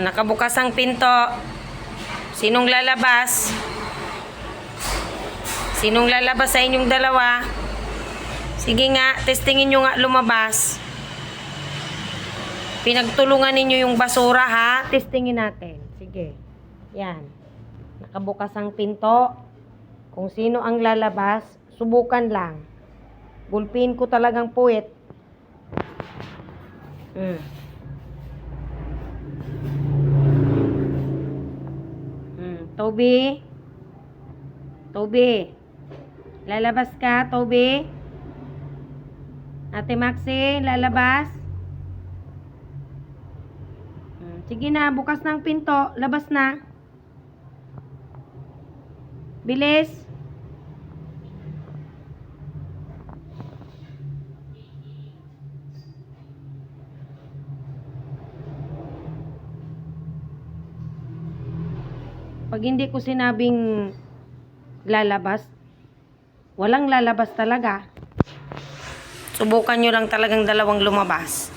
Nakabukas ang pinto. Sinong lalabas? Sinong lalabas sa inyong dalawa? Sige nga, testingin nyo nga lumabas. Pinagtulungan ninyo yung basura ha. Testingin natin. Sige. Yan. Nakabukas ang pinto. Kung sino ang lalabas, subukan lang. Gulpin ko talagang puwit. Mm. Toby? Toby? Lalabas ka, Toby? Ate Maxi, lalabas? Mm, Sige na, bukas ng pinto. Labas na. Bilis. Pag hindi ko sinabing lalabas, walang lalabas talaga. Subukan nyo lang talagang dalawang lumabas.